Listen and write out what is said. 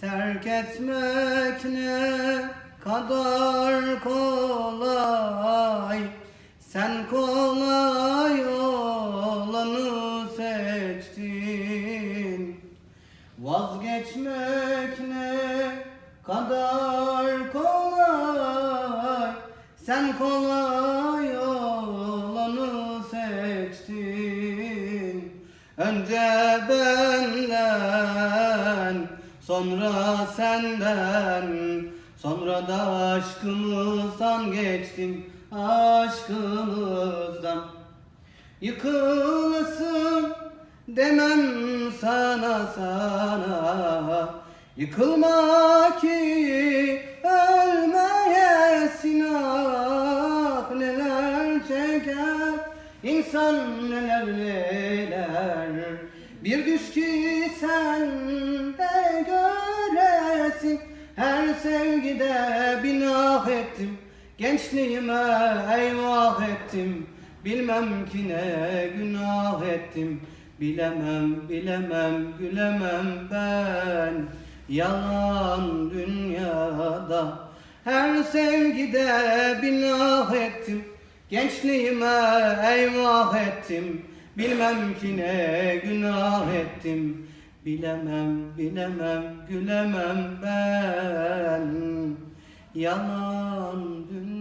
Terk etmek ne kadar kolay. Sen kolay olanı seçtin. Vazgeçmek ne kadar kolay. Sen kolay olanı seçtin. Önce benden Sonra senden Sonra da aşkımızdan geçtim Aşkımızdan. Yıkılasın demem sana sana. Yıkılma ki ölmeyesin ah neler çeker insan neler neler. Bir düş ki sen de Her sevgide binah ettim. Gençliğime eyvah ettim. Bilmem ki ne günah ettim. Bilemem, bilemem, gülemem ben. Yalan dünyada Her sevgide binah ettim. Gençliğime eyvah ettim. Bilmem ki ne günah ettim Bilemem, bilemem, gülemem ben. Yalan dünyada